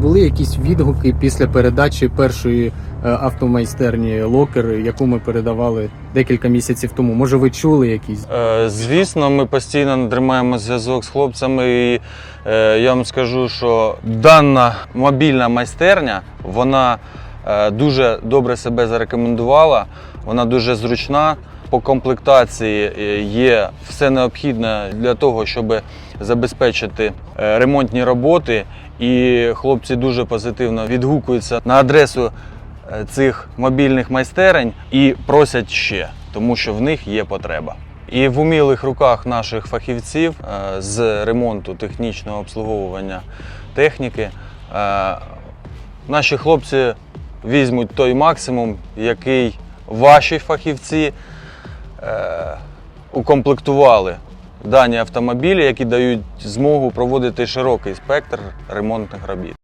були якісь відгуки після передачі першої е, автомайстерні локер, яку ми передавали декілька місяців тому? Може, ви чули якісь? Е, Звісно, ми постійно тримаємо зв'язок з хлопцями, і е, я вам скажу, що дана мобільна майстерня вона е, дуже добре себе зарекомендувала, вона дуже зручна. По комплектації е, є все необхідне для того, щоб забезпечити е, ремонтні роботи. І хлопці дуже позитивно відгукуються на адресу е, цих мобільних майстерень і просять ще, тому що в них є потреба. І в умілих руках наших фахівців з ремонту технічного обслуговування техніки наші хлопці візьмуть той максимум, який ваші фахівці укомплектували дані автомобілі, які дають змогу проводити широкий спектр ремонтних робіт.